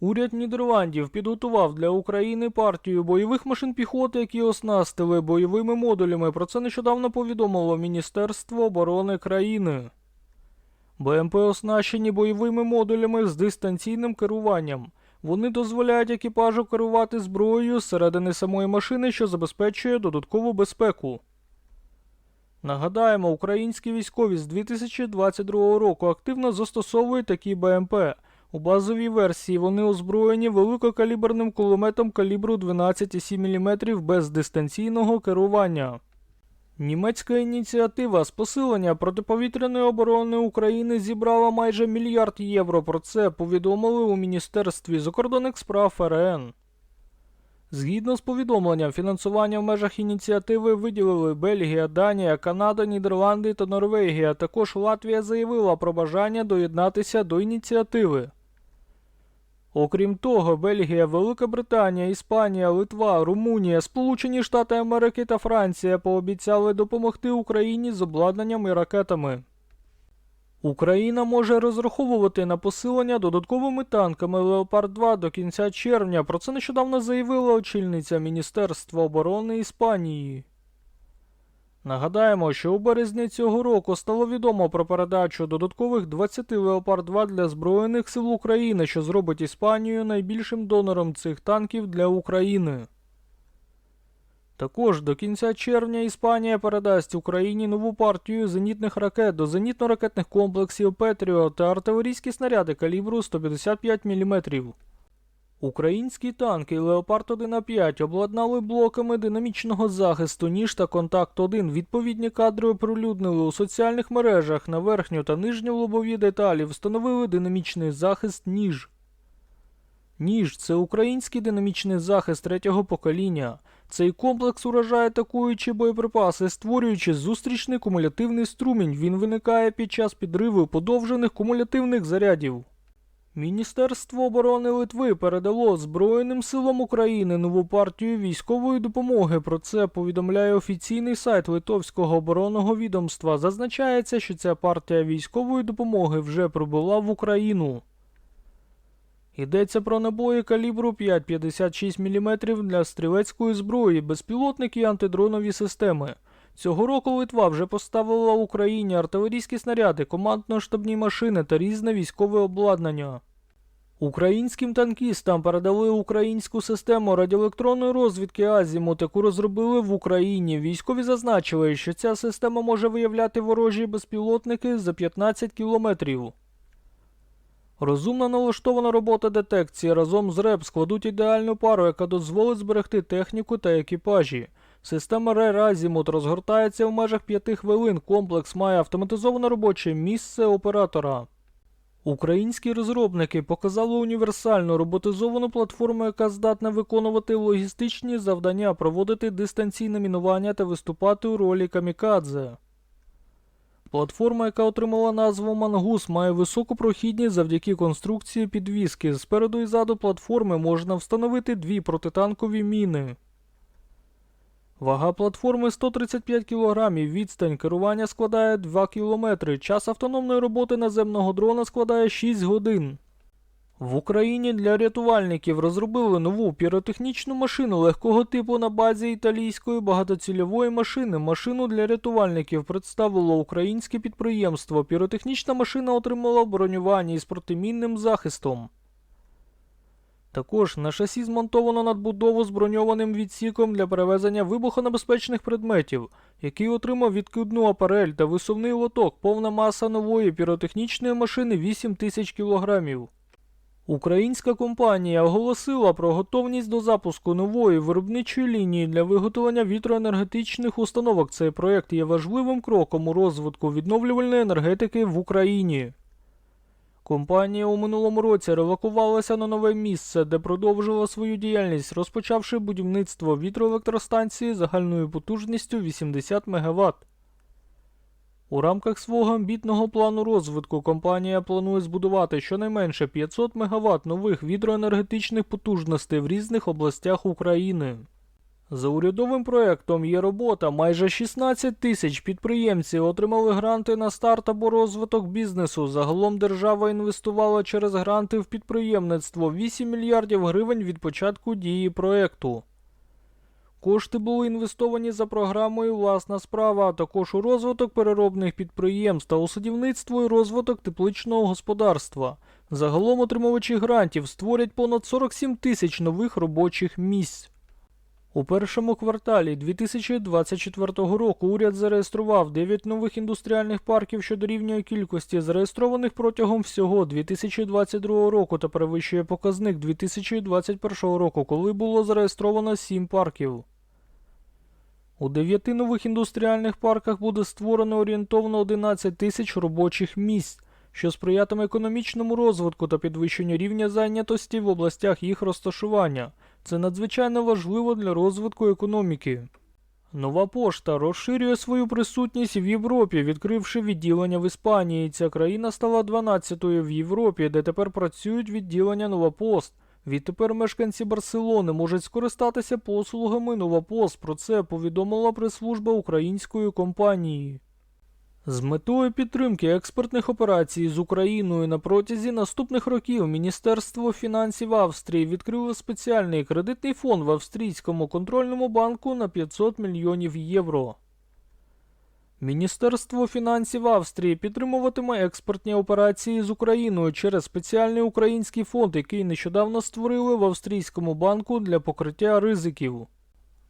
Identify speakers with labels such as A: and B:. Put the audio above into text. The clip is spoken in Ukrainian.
A: Уряд Нідерландів підготував для України партію бойових машин піхоти, які оснастили бойовими модулями. Про це нещодавно повідомило Міністерство оборони країни. БМП оснащені бойовими модулями з дистанційним керуванням. Вони дозволяють екіпажу керувати зброєю зсередини самої машини, що забезпечує додаткову безпеку. Нагадаємо, українські військові з 2022 року активно застосовують такі БМП. У базовій версії вони озброєні великокаліберним кулеметом калібру 12,7 мм без дистанційного керування. Німецька ініціатива з посилення протиповітряної оборони України зібрала майже мільярд євро. Про це повідомили у Міністерстві закордонних справ РН. Згідно з повідомленням, фінансування в межах ініціативи виділили Бельгія, Данія, Канада, Нідерланди та Норвегія. Також Латвія заявила про бажання доєднатися до ініціативи. Окрім того, Бельгія, Велика Британія, Іспанія, Литва, Румунія, Сполучені Штати Америки та Франція пообіцяли допомогти Україні з обладнанням і ракетами. Україна може розраховувати на посилення додатковими танками Леопард 2 до кінця червня. Про це нещодавно заявила очільниця Міністерства оборони Іспанії. Нагадаємо, що у березні цього року стало відомо про передачу додаткових 20 Леопард 2 для Збройних сил України, що зробить Іспанію найбільшим донором цих танків для України. Також до кінця червня Іспанія передасть Україні нову партію зенітних ракет до зенітно-ракетних комплексів Петріо та артилерійські снаряди калібру 155 мм. Українські танки Леопард 1А5 обладнали блоками динамічного захисту ніж та контакт 1. Відповідні кадри оприлюднили у соціальних мережах на верхню та нижню лобові деталі, встановили динамічний захист ніж. Ніж це український динамічний захист третього покоління. Цей комплекс уражає атакуючі боєприпаси, створюючи зустрічний кумулятивний струмінь. Він виникає під час підриву подовжених кумулятивних зарядів. Міністерство оборони Литви передало Збройним силам України нову партію військової допомоги. Про це повідомляє офіційний сайт Литовського оборонного відомства. Зазначається, що ця партія військової допомоги вже прибула в Україну. Йдеться про набої калібру 5,56 мм для стрілецької зброї, безпілотники і антидронові системи. Цього року Литва вже поставила Україні артилерійські снаряди, командно-штабні машини та різне військове обладнання. Українським танкістам передали українську систему радіоелектронної розвідки Азімут, яку розробили в Україні. Військові зазначили, що ця система може виявляти ворожі безпілотники за 15 кілометрів. Розумна налаштована робота детекції разом з РЕП складуть ідеальну пару, яка дозволить зберегти техніку та екіпажі. Система РЕР Азімут розгортається в межах 5 хвилин. Комплекс має автоматизоване робоче місце оператора. Українські розробники показали універсальну роботизовану платформу, яка здатна виконувати логістичні завдання, проводити дистанційне мінування та виступати у ролі камікадзе. Платформа, яка отримала назву Мангус, має високу прохідність завдяки конструкції підвіски. Спереду і ззаду платформи можна встановити дві протитанкові міни. Вага платформи 135 кг, відстань керування складає 2 км, час автономної роботи наземного дрона складає 6 годин. В Україні для рятувальників розробили нову піротехнічну машину легкого типу на базі італійської багатоцільової машини. Машину для рятувальників представило українське підприємство. Піротехнічна машина отримала бронювання із протимінним захистом. Також на шасі змонтовано надбудову з броньованим відсіком для перевезення вибухонебезпечних предметів, який отримав відкидну апарель та висувний лоток, повна маса нової піротехнічної машини 8 тисяч кілограмів. Українська компанія оголосила про готовність до запуску нової виробничої лінії для виготовлення вітроенергетичних установок. Цей проект є важливим кроком у розвитку відновлювальної енергетики в Україні. Компанія у минулому році релокувалася на нове місце, де продовжила свою діяльність, розпочавши будівництво вітроелектростанції загальною потужністю 80 МВт. У рамках свого амбітного плану розвитку компанія планує збудувати щонайменше 500 МВт нових відроенергетичних потужностей в різних областях України. За урядовим проектом є робота. Майже 16 тисяч підприємців отримали гранти на старт або розвиток бізнесу. Загалом держава інвестувала через гранти в підприємництво 8 мільярдів гривень від початку дії проекту. Кошти були інвестовані за програмою Власна справа, а також у розвиток переробних підприємств та у садівництво і розвиток тепличного господарства. Загалом отримувачі грантів створять понад 47 тисяч нових робочих місць. У першому кварталі 2024 року уряд зареєстрував 9 нових індустріальних парків, що дорівнює кількості зареєстрованих протягом всього 2022 року та перевищує показник 2021 року, коли було зареєстровано 7 парків. У дев'яти нових індустріальних парках буде створено орієнтовно 11 тисяч робочих місць, що сприятиме економічному розвитку та підвищенню рівня зайнятості в областях їх розташування. Це надзвичайно важливо для розвитку економіки. Нова пошта розширює свою присутність в Європі, відкривши відділення в Іспанії. Ця країна стала 12-ю в Європі, де тепер працюють відділення Новопост. Відтепер мешканці Барселони можуть скористатися послугами Новопост. Про це повідомила прес-служба української компанії. З метою підтримки експортних операцій з Україною на протязі наступних років Міністерство фінансів Австрії відкрило спеціальний кредитний фонд в австрійському контрольному банку на 500 мільйонів євро. Міністерство фінансів Австрії підтримуватиме експортні операції з Україною через спеціальний український фонд, який нещодавно створили в австрійському банку для покриття ризиків.